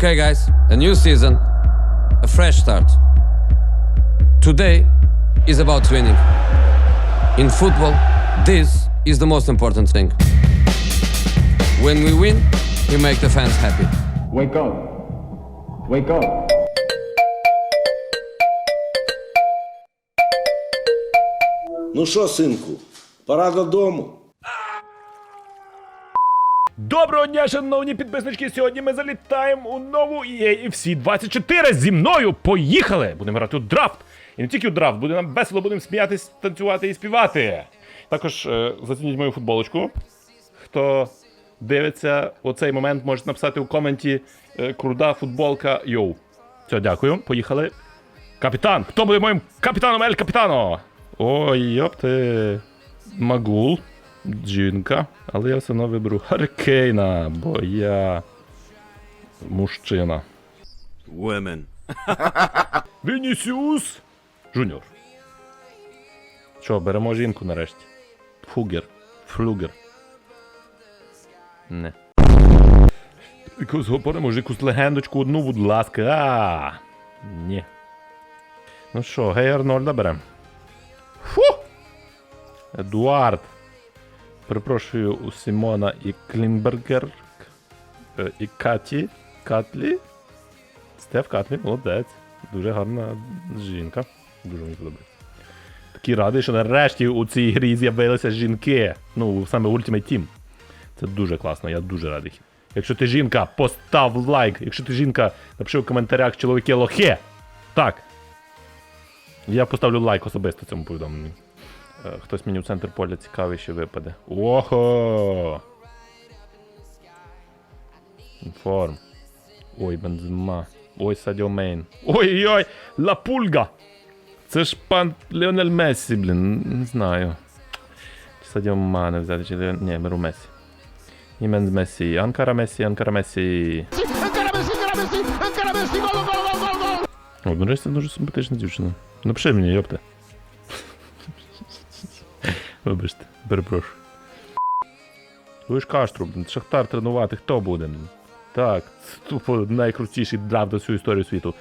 Okay, guys, a new season, a fresh start. Today is about winning. In football, this is the most important thing. When we win, we make the fans happy. Wake up. Wake up. Ну що, синку, пора додому. Доброго дня, шановні підписнички. Сьогодні ми залітаємо у нову EA FC 24 зі мною. Поїхали! Будемо грати у драфт. І не тільки у драфт, буде нам весело, будемо сміятись, танцювати і співати. Також е, зацініть мою футболочку. Хто дивиться у цей момент, може написати у коменті е, круда футболка йоу. Все, дякую. Поїхали. Капітан! Хто буде моїм капітаном Ель Капітано? Ой, йопти. Магул. Жінка. Але я все одно виберу Харкейна, бо я. мужчина. Women. Вінісіус! Жуніор. Що, беремо жінку нарешті. Фугер. Флюгер. Не. Якусь говоримо, якусь легендочку одну, будь ласка. А, ні. Ну що, гей Арнольда берем. Фу! Едуард. Перепрошую у Сімона і Клінбергер. е, І Каті. Катлі. Стеф Катлі, молодець. Дуже гарна жінка. Дуже мені подобається. Такий радий, що нарешті у цій грі з'явилися жінки. Ну, саме Ultimate Team. Це дуже класно, я дуже радий. Якщо ти жінка, постав лайк. Якщо ти жінка, напиши в коментарях чоловіки лохи. Так. Я поставлю лайк особисто цьому повідомленню. Е, Хтось мені в центр поля цікавий, що випаде. Охо! Інформ. Ой, Бензема. Ой, Садіо Мейн. Ой-ой! Ла Пульга! Це ж пан Леонель Мессі, блін, не знаю. Чи Садіо Мане взяти, чи Леон... Ні, беру Мессі. Імен Мессі. Анкара Мессі, Анкара Мессі. Анкара Мессі, Анкара Мессі, Анкара Мессі, гол, О, до речі, це дуже симпатична дівчина. Напиши мені, йопте. Вибачте, перепрошую. Ви ж Шахтар тренувати, хто буде? Так, це тупо найкрутіший драфт за всю історію світу.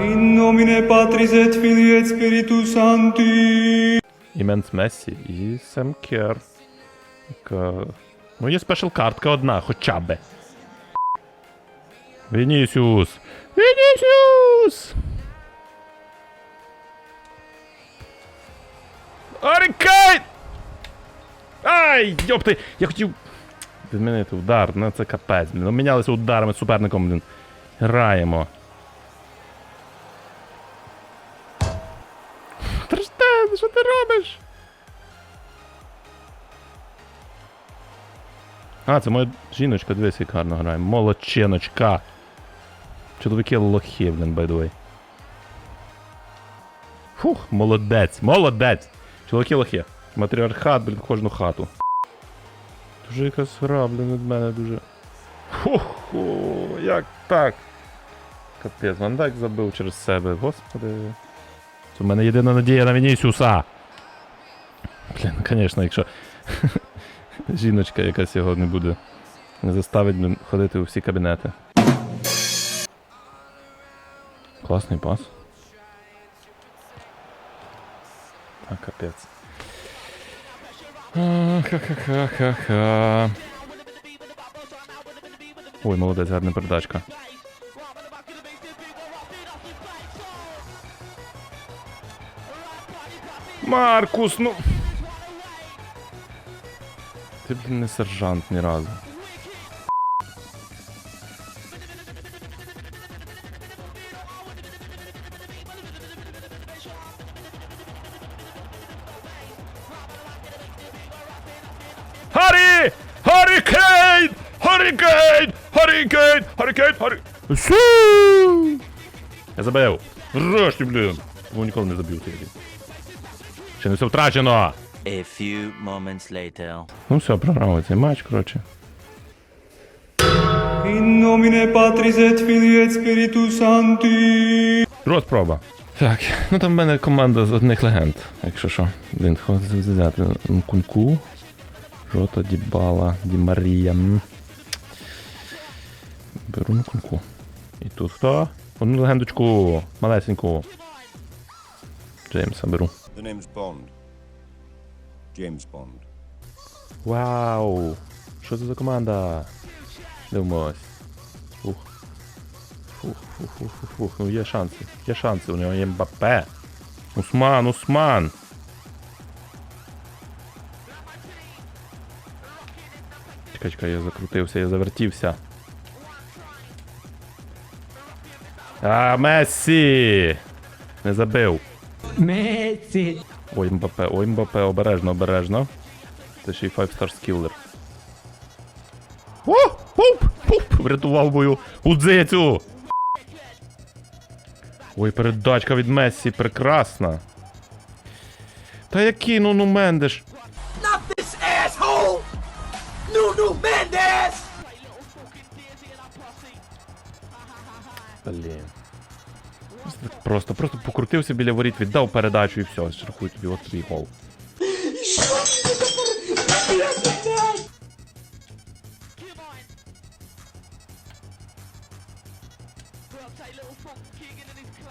In nomine Patris et Filii et Spiritus Sancti. Іменс Мессі і Сем Кер. Яка... Ну, є спешл картка одна, хоча би. Вінісіус! Вінісіус! Арикейт! Ай, йопти! Я хотів відмінити удар, ну це капець, блін. Обмінялися ударами з суперником, блін. Граємо. Триштен, що ти робиш? А, це моя жіночка, дивись, як гарно грає. Молодчиночка. Чоловіки лохи, блін, way. Фух, молодець, молодець. Чоловіки лохи. Матріархат, блін, в кожну хату. Дуже якась гра, блін, від мене дуже. Фу-ху, як так? Капець, Вандайк забив через себе, господи. Це в мене єдина надія на Вінісіуса. Блін, звісно, якщо жіночка якась його не буде. Не заставить блін, ходити у всі кабінети. Класний пас. А, капець. А, Ха-ха-ха-ха-ха. Ой, молодець, гарна передачка. Маркус, ну. Ти, блін, не сержант ні разу. Я забив. Врешті, блін. Бо ніколи не забив цей рік. Ще не все втрачено. A few moments later. Ну все, програли цей матч, коротше. In nomine Patris et Filii et Spiritus Sancti. Друга спроба. Так, ну там в мене команда з одних легенд, якщо що. Блін, хочеться взяти Нкунку, Жота, Дібала, Ді Марія. Беру на кунку. І тут хто? Одну легендочку малесеньку. Джеймса беру. The name's Bond. James Bond. Вау! Що це за команда? Дивимось. Фух. Фух, фух, фух, фух, фух. Ну є шанси. Є шанси, у нього є Мбаппе. Усман, Усман! Чекай, чекай, я закрутився, я завертівся. А, Мессі! Не забив. Месси. Ой, Мбапе, ой, Мбапе, обережно, обережно. Це ще й 5 star skiller. О! Пуп! Пуп! Врятував мою удзицю! Ой, передачка від Мессі прекрасна. Та який ну ну Мендеш? Просто, просто покрутився біля воріт, віддав передачу і все, шархуй тобі от твій гол.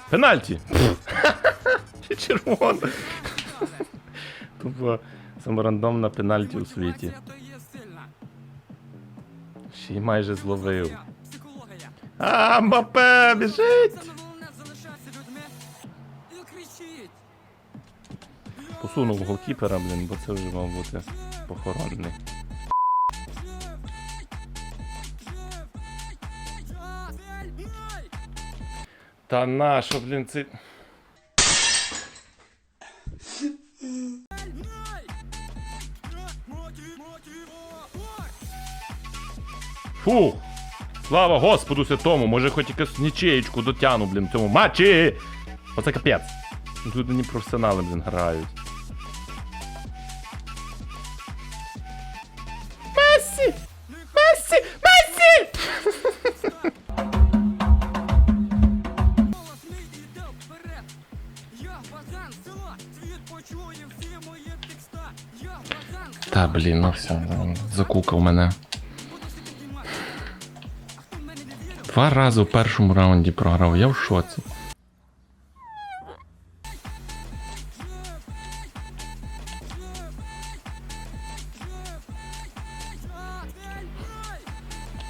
Пенальті! Чи червона? Тупо саме рандомна пенальті у світі. Ще й майже зловив. А, Мбапе, біжить! Посунув голкіпера, блін, бо це вже мав бути похоронний. Та нащо, блін, це. Фу! Слава Господу святому, може хоч якусь нічеєчку дотяну, блін, в цьому матчі! Оце капець. Тут не професіонали, блін, грають. Та, блін, ну все, закукав мене. Два рази у першому раунді програв, я в шоці.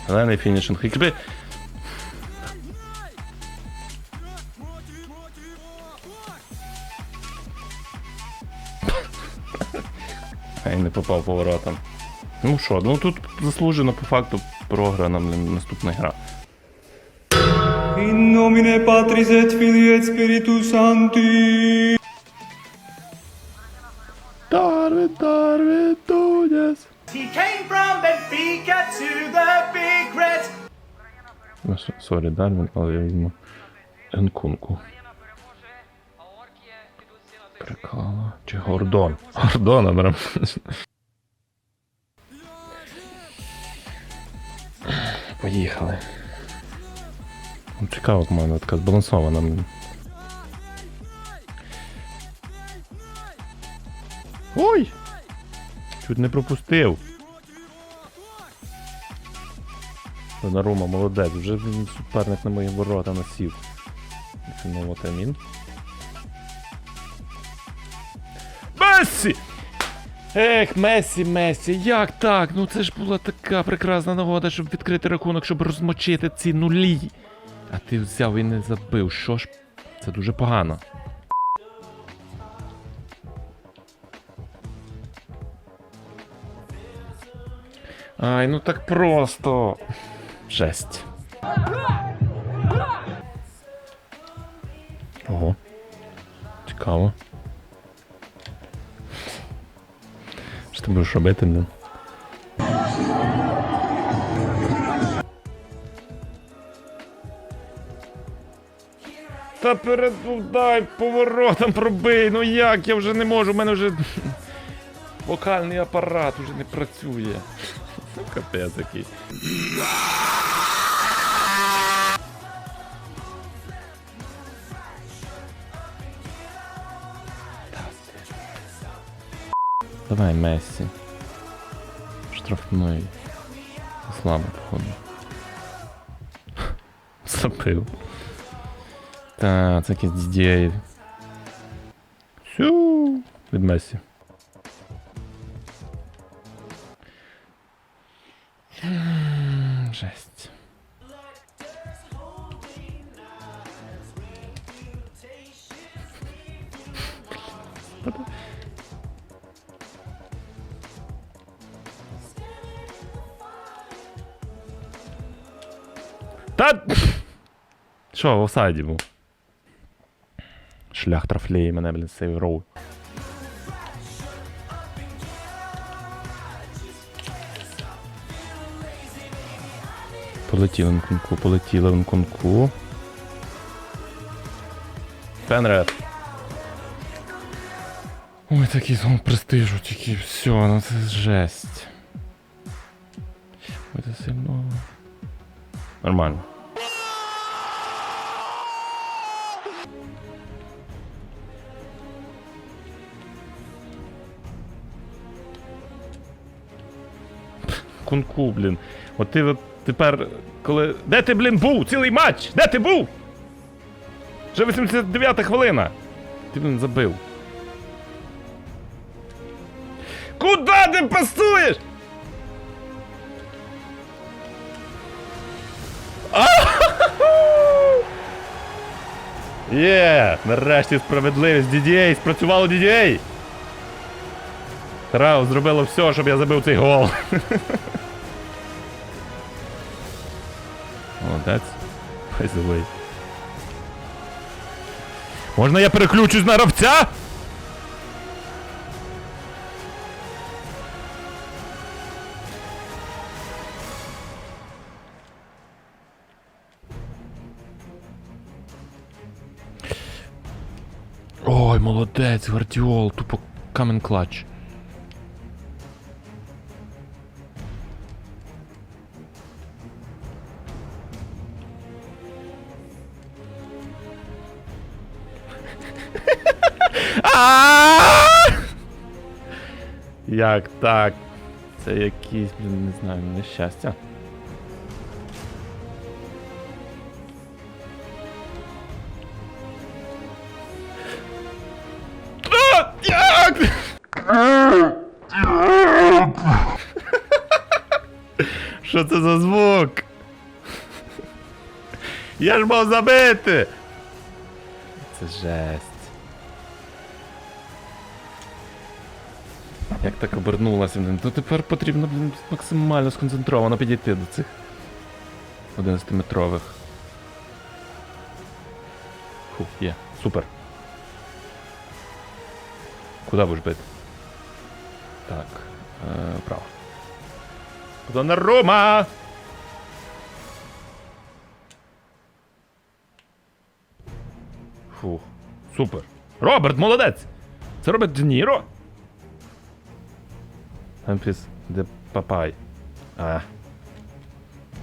Зелений фінішинг. Якби... Ай, не попав поворотом. Ну що, ну тут заслужено по факту програна блін, наступна гра. In nomine Patris et Filii et Spiritus Sancti. Дарвін, Дарвін, Дудес. He came from Benfica to the Big Reds. Ну, Сорі, Дарвін, але я візьму Енкунку. Прикала. Чи Гордон? Гордона берем. Поїхали. Ну, Цікава команда, така збалансована. Ой! Чуть не пропустив. Донарума, молодець, вже суперник на мої ворота насів. Новотамін. Мессі! Ех, Месі, Месі, як так? Ну це ж була така прекрасна нагода, щоб відкрити рахунок, щоб розмочити ці нулі. А ти взяв і не забив. Що ж? Це дуже погано. Ай, ну так просто. Жесть. Ого. Цікаво. Ти будеш робити, Не? Та перед ну, дай поворотом пробий, ну як, я вже не можу, у мене вже вокальний апарат уже не працює. Капець який. Давай, Мессі. Штрафной. Слабо, походу. Забив. Та, це якийсь дідєй. Сю. Від Месі. Що, в офсайді був? Шлях трафлеє мене, блін, цей роу. Полетіли на конку, полетіли на конку. Пенред. Ой, такий зон престижу, тільки все, ну це жесть. Ой, це сильно. Нормально. Кунку, блін. От ти от тепер, коли. Де ти, блін, був? Цілий матч! Де ти був? Вже 89 хвилина. Ти, блін, забив. Є! Нарешті справедливість дідей! Спрацювало дідей! Трау зробило все, щоб я забив цей гол. Молодець. Way. Можна я переключусь на гравця? Ой, молодець, Гвардіол, тупо камен клач. Як так? Це якийсь, блін, не знаю, нещастя. Що це за звук? Я ж мав забити! Це жесть. Як так обернулося, блін. То тепер потрібно, блін, максимально сконцентровано підійти до цих 11-метрових. Фу, є, супер. Куди будеш бити? Так, е, вправо. Донарума! Фух, супер. Роберт, молодець! Це робить Де Ніро? Емфіс, де папай. А.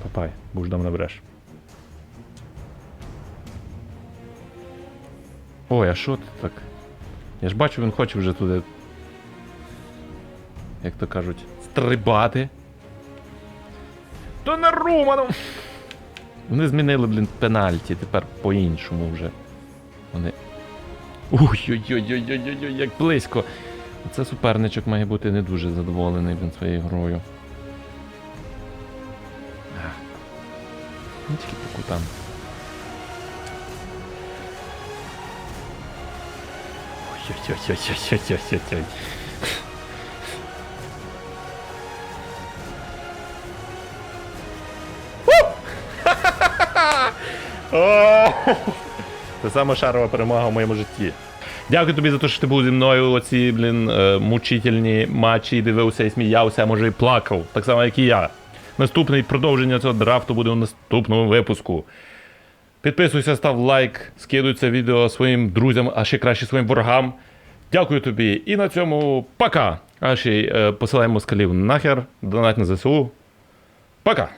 Папай, будеш дам набереш. Ой, а що ти так? Я ж бачу, він хоче вже туди. Як то кажуть, стрибати. То не Руману! Вони змінили, блін, пенальті, тепер по-іншому вже. Вони. Ой-ой-ой-ой-ой-ой, як близько. Це суперничок має бути не дуже задоволений блін, своєю грою. Ах. Ну, тільки по кутам. Ой-ой-ой-ой-ой-ой-ой-ой. Це саме шарова перемога в моєму житті. Дякую тобі за те, що ти був зі мною у ці, блін, е, мучительні матчі, дивився і сміявся, а може і плакав, так само, як і я. Наступне продовження цього драфту буде у наступному випуску. Підписуйся, став лайк, скидуй це відео своїм друзям, а ще краще своїм ворогам. Дякую тобі. І на цьому пока. А ще е, посилаємо москалів нахер, донать на ЗСУ. Пока!